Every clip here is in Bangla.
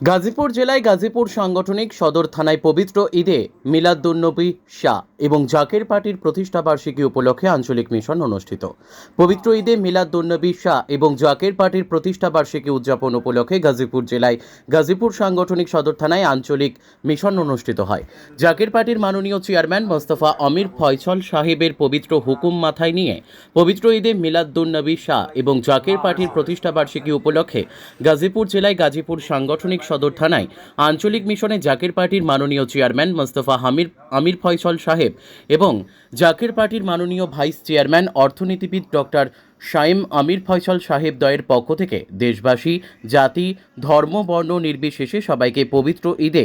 গাজীপুর জেলায় গাজীপুর সাংগঠনিক সদর থানায় পবিত্র ঈদে মিলাদুন্নবী শাহ। এবং জাকের পার্টির প্রতিষ্ঠা বার্ষিকী উপলক্ষে আঞ্চলিক মিশন অনুষ্ঠিত। পবিত্র ঈদে মিলাদুন্নবী শাহ এবং জাকের পার্টির প্রতিষ্ঠা বার্ষিকী উদযাপন উপলক্ষে গাজীপুর জেলায় গাজীপুর সাংগঠনিক সদর থানায় আঞ্চলিক মিশন অনুষ্ঠিত হয়। জাকের পার্টির মাননীয় চেয়ারম্যান মোস্তফা অমির ফয়সল সাহেবের পবিত্র হুকুম মাথায় নিয়ে পবিত্র ঈদে মিলাদুন্নবী শাহ এবং জাকের পার্টির প্রতিষ্ঠা বার্ষিকী উপলক্ষে গাজীপুর জেলায় গাজীপুর সাংগঠনিক সদর থানায় আঞ্চলিক মিশনে জাকের পার্টির মাননীয় চেয়ারম্যান মোস্তফা হামির আমির ফয়সল সাহেব এবং জাকের পার্টির মাননীয় ভাইস চেয়ারম্যান অর্থনীতিবিদ ডক্টর শাইম আমির ফয়সল সাহেব দয়ের পক্ষ থেকে দেশবাসী, জাতি, ধর্ম, বর্ণ নির্বিশেষে সবাইকে পবিত্র ঈদে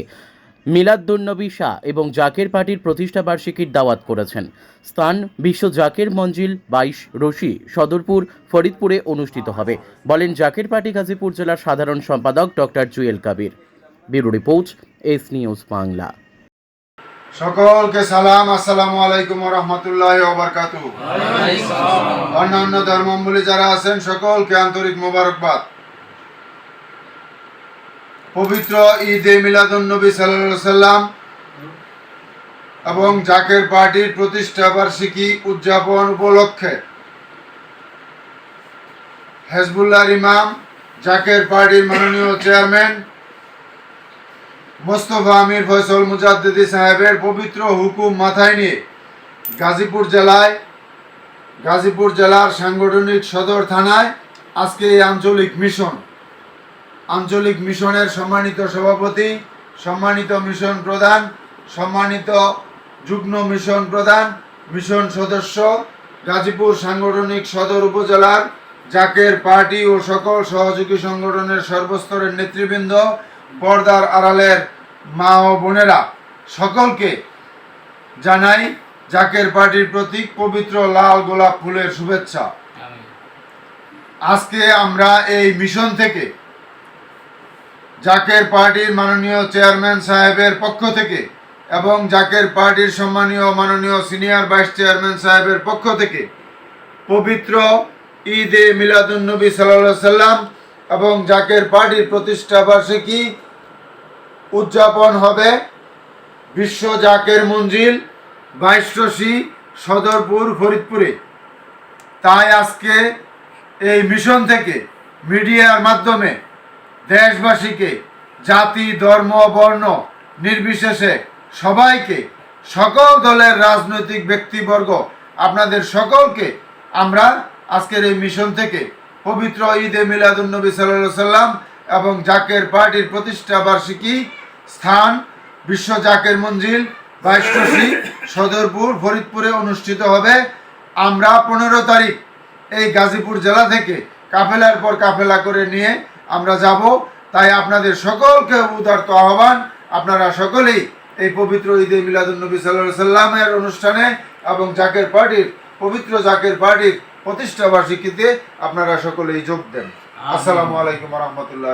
মিলাদুন্নবী শাহ এবং জাকের পার্টির প্রতিষ্ঠা বার্ষিকীর দাওয়াত করেছেন। স্থান বিশ্ব জাকের মঞ্জিল বাইশ রশি সদরপুর ফরিদপুরে অনুষ্ঠিত হবে। বলেন জাকের পার্টি গাজীপুর জেলার সাধারণ সম্পাদক doctor Jewel Kabir. Bureau report, S news Bangla. সকলকে সালাম আসসালামু আলাইকুম রহমতুল্লাহ ওবরকাতু অন্যান্য ধর্মাবলী যারা আছেন সকলকে আন্তরিক মোবারকবাদ। পবিত্র ঈদে মিলাদুন নবী সাল্লাল্লাহু সাল্লাম এবং জাকের পার্টির প্রতিষ্ঠা বার্ষিকী উদযাপন উপলক্ষে হেজবুল্লাহ ইমাম জাকের পার্টির মাননীয় চেয়ারম্যান মোস্তফা আমির ফয়সল মুজাদ্দিদি সাহেবের পবিত্র হুকুম মাথায় নিয়ে গাজীপুর জেলায়, গাজীপুর জেলার সাংগঠনিক সদর থানায় আজকে এই আঞ্চলিক মিশন, আঞ্চলিক মিশনের সম্মানিত সভাপতি, সম্মানিত মিশন প্রধান, সম্মানিত যুগ্ম মিশন প্রধান, মিশন সদস্য, গাজীপুর সাংগঠনিক সদর উপজেলার জাকের পার্টি ও সকল সহযোগী সংগঠনের সর্বস্তরের নেতৃবৃন্দ পর্দার আড়ালের মা ও বোনেরা সকলকে জানাই জাকের পার্টির প্রতীক পবিত্র লাল গোলাপ ফুলের শুভেচ্ছা। আজকে আমরা এই মিশন থেকে জাকের পার্টির মাননীয় চেয়ারম্যান সাহেবের পক্ষ থেকে এবং জাকের পার্টির সম্মানীয় মাননীয় সিনিয়র ভাইস চেয়ারম্যান সাহেবের পক্ষ থেকে পবিত্র ঈদ ঈদে মিলাদুন্নবী সাল্লাহ সাল্লাম এবং জাকের পার্টির প্রতিষ্ঠা বার্ষিকী উদযাপন হবে বিশ্ব জাকের মঞ্জিল বাইশরশি সদরপুর ফরিদপুরে। তাই আজকে এই মিশন থেকে মিডিয়ার মাধ্যমে দেশবাসীকে জাতি, ধর্ম, বর্ণ নির্বিশেষে সবাইকে, সকল দলের রাজনৈতিক ব্যক্তিবর্গ, আপনাদের সকলকে আমরা আজকের এই মিশন থেকে পবিত্র ঈদে মিলাদুন্নবী সাল্লাহ সাল্লাম এবং জাকের পার্টির প্রতিষ্ঠা বার্ষিকী স্থান বিশ্ব জাকের মঞ্জিল বাইশী সদরপুর ফরিদপুরে অনুষ্ঠিত হবে। আমরা পনেরো তারিখ এই গাজীপুর জেলা থেকে কাফেলার পর কাফেলা করে নিয়ে আমরা যাব। তাই আপনাদের সকলকে উদার্ত আহ্বান আপনারা সকলেই এই পবিত্র ঈদে মিলাদুন্নবী সাল্লাহ সাল্লামের অনুষ্ঠানে এবং জাকের পার্টির পবিত্র জাকের পার্টির প্রতিষ্ঠা বার্ষিকীতে আপনারা সকলেই যোগ দেন। আসসালামু আলাইকুম রহমতুল্লাহ